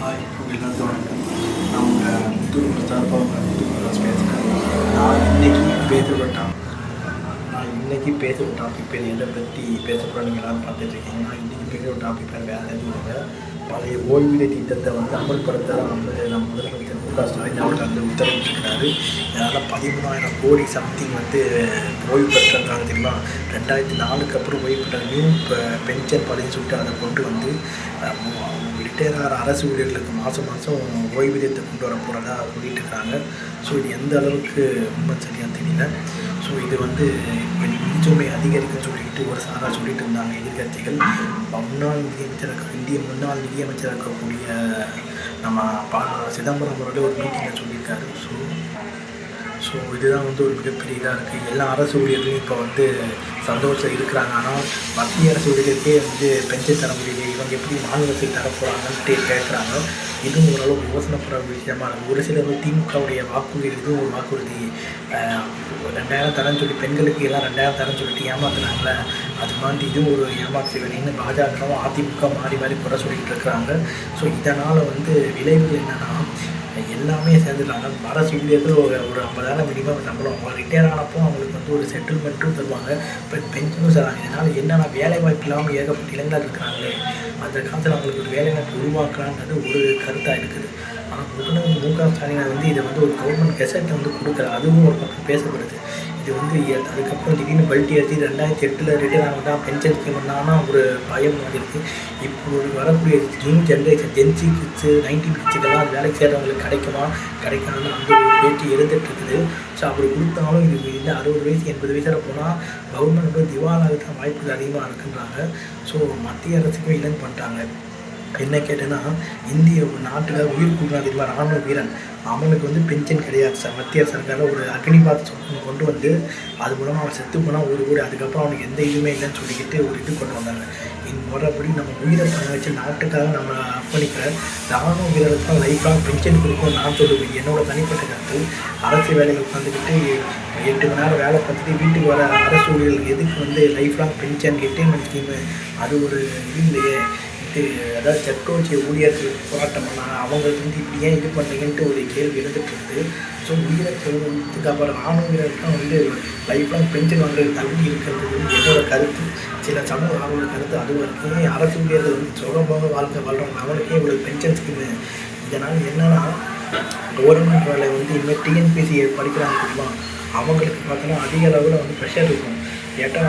Hi எல்லாருக்கும் வணக்கம் நான் உங்கள் முத்தூர் சார்பாக உங்கள் பேசுகிறேன் நான் இன்றைக்கி பேசப்பட்டான் நான் இன்றைக்கி பேசுகிற டாபிக் பேர் எதை பற்றி பேச போகிறீங்க எல்லாரும் பார்த்துட்டு நான் இன்றைக்கி பேசுகிற டாபிக் பேர் வேறு எதுவும் இல்லை பழைய ஓய்வூதிய திட்டத்தை வந்து அமல்படுத்த நம்ம முதலமைச்சர் மு க ஸ்டாலின் அவர்கள் வந்து உத்தரவிட்டிருக்கிறாரு அதனால் பதிமூணாயிரம் கோடி சம்திங் வந்து ஓய்வு பெற்றிருக்காங்க தெரியுமா? ரெண்டாயிரத்தி நாலுக்கு அப்புறம் ஓய்வு பெற்ற நியூ பென்ஷன் பதவி சொல்லிட்டு அதை கொண்டு வந்து ரிட்டையர் ஆகிற அரசு ஊழியர்களுக்கு மாதம் மாதம் ஓய்வூதியத்தை கொண்டு வர போகிறதா சொல்லிட்டு இருக்காங்க. ஸோ இது எந்த அளவுக்கு ரொம்ப சரியாக தெரியல. ஸோ இது வந்து நிதிச்சுமை அதிகரிக்குன்னு சொல்லிட்டு ஒரு சாராக சொல்லிட்டு இருந்தாங்க எதிர்கட்சிகள் முன்னாள் நிதியமைச்சராக இந்திய முன்னாள் நிதியமைச்சர் இருக்கக்கூடிய நம்ம பா சிதம்பரம் அவர்களே ஒரு மீட்டிங்கில் சொல்லியிருக்காரு. ஸோ ஸோ இதுதான் வந்து ஒரு மிகப்பெரிய இதாக இருக்குது எல்லா அரசு ஊழியர்களும் இப்போ வந்து சந்தோஷம் இருக்கிறாங்க. ஆனால் மத்திய அரசு ஊழியர்களுக்கே வந்து பென்ஷன் தர முடியல இவங்க எப்படி மாநில அரசுக்கு தர போகிறாங்கன்ட்டு கேட்குறாங்க இதுவும் ஓரளவு யோசனைப்படுற விஷயமா இருக்குது ஒரு சிலர் வந்து திமுகவுடைய வாக்குறுதி இதுவும் ஒரு வாக்குறுதி. ரெண்டாயிரம் தரேன்னு சொல்லி பெண்களுக்கு எல்லாம் ரெண்டாயிரம் தரேன்னு சொல்லிட்டு ஏமாத்துனாங்களே அது மாதிரி இதுவும் ஒரு ஏமாற்று வேலைன்னு பாஜகவும் அதிமுக மாறி மாறி குறை சொல்லிட்டு இருக்கிறாங்க. ஸோ இதனால் வந்து விளைவுகள் என்னென்னா எல்லாமே சேர்ந்துட்டாங்க அரசு ஊழியர்கள் ஒரு ஒரு ஐம்பதாயிரம் மினிமம் சம்பளம். அவங்க ரிட்டையர் ஆனப்போ அவங்களுக்கு வந்து ஒரு செட்டில்மெண்ட்டும் தருவாங்க. இப்போ பென்ஷனும் தராங்க இதனால் என்னென்னா வேலை வாய்ப்பு இல்லாமல் ஏகப்பட்ட இளைஞர்கள் இருக்கிறாங்களே அந்த காலத்தில் அவங்களுக்கு ஒரு வேலை வாய்ப்பு உருவாக்கலான்றது ஒரு கருத்தாக இருக்குது. ஆனால் முதலமைச்சர் மு க வந்து இதை வந்து ஒரு கவர்மெண்ட் கெசட்டை வந்து கொடுக்குற அதுவும் ஒரு பக்கம் பேசப்படுது. இது வந்து அதுக்கப்புறம் திடீர்னு பல்ட்டி அடிச்சு ரெண்டாயிரத்தி எட்டில் ரிட்டையர் ஆனதா பென்ஷன் ஸ்கீம் பண்ணாங்கன்னா ஒரு பயம் வந்துருக்கு இப்போ வரக்கூடிய new generation Gen Z kids ninety கிட்ஸுக்கெல்லாம் அது வேலைக்கு சேர்றவங்களுக்கு கிடைக்குமா? கிடைக்காதுன்னு அந்த ஒரு பேச்சு இருந்துட்டு இருக்குது. ஸோ அப்படி கொடுத்தாலும் இது இந்த அறுபது வயசு எண்பது வயசில் போனால் கவர்மெண்ட் வந்து திவாலாக வாய்ப்புகள் அதிகமாக இருக்குன்றாங்க. ஸோ மத்திய அரசுக்கும் இல்லைன்னு பண்ணிட்டாங்க. என்ன கேட்டேன்னா இந்திய நாட்டில் உயிர் கொடுக்குறாங்க தெரியுமா? ராணுவ வீரன். அவனுக்கு வந்து பென்ஷன் கிடையாது சார். மத்திய சர்க்காரில் ஒரு அக்னிபாத் ஒன்று கொண்டு வந்து அது மூலமாக அவன் செத்து போனால் ஒரு கோடி அதுக்கப்புறம் அவனுக்கு எந்த இதுவுமே இல்லைன்னு சொல்லிக்கிட்டு ஒரு இது கொண்டு வந்தாங்க. இந்த முறைப்படி நம்ம உயிரை பண்ண வச்சு நாட்டுக்காக நம்ம அர்ப்பணிக்கிற ராணுவ வீரர்களுக்கு தான் லைஃப் லாங் பென்ஷன் கொடுக்கும் நான் சொல்லுவேன். என்னோட தனிப்பட்ட கருத்து அரசு வேலைகள் உட்காந்துக்கிட்டு எட்டு மணி நேரம் வேலை பார்த்துட்டு வீட்டுக்கு வர அரசு ஊழியர்களுக்கு எதுக்கு வந்து life long pension retirement scheme அது ஒரு இது இல்லையே. இது அதாவது சட்டோச்சிய ஊழியர்கள் போராட்டம் பண்ணாங்க. அவங்களுக்கு வந்து இப்படி ஏன் இது பண்ணுறீங்கன்ட்டு ஒரு கேள்வி இருந்துட்டு ஸோ உயிரை செல்வத்துக்கு அப்புறம் ஆணுங்கிறதுக்கும் வந்து லைஃப் லாங் பென்ஷன் வாங்குறது தகுதி இருக்கிறது. வந்து என்னோட கருத்து. சில சமூக ஆர்வல கருத்து. அது வரைக்கும் ஏன் அரசு ஊழியர்கள் வந்து சுகமாக வாழ்க்கை வாழ்கிறவங்க அவனுக்கே இவ்வளோ பென்ஷன் ஸ்கீமு இதனால் என்னென்னா கவர்மெண்ட் வேலை வந்து இனிமேல் டிஎன்பிசி படிக்கிறாங்க தெரியுமா? அவங்களுக்கு பார்த்தோன்னா அதிக அளவில் வந்து ப்ரெஷர் இருக்கும். ஏட்டா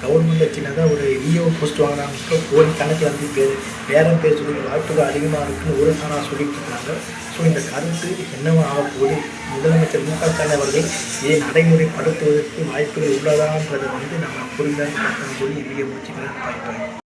கவர்மெண்ட்டில் சின்னதாக ஒரு விஓ போஸ்ட் வாங்கினாங்க ஒரு கணக்கில் வந்து பேர் பேரம் பேர் சொல்லி வாய்ப்புகள் அதிகமாக இருக்குன்னு ஒரு சாரா சொல்லிட்டு இருக்காங்க. ஸோ இந்த கருத்து என்னவா ஆகப்போகுது முதலமைச்சர் மு க ஸ்டாலின் அவர்கள் இதை நடைமுறைப்படுத்துவதற்கு வாய்ப்புகள் உள்ளதான்றதை வந்து நம்ம புரிந்தால் சொல்லி வீடியோ முடிச்சுக்கிறேன் பாய்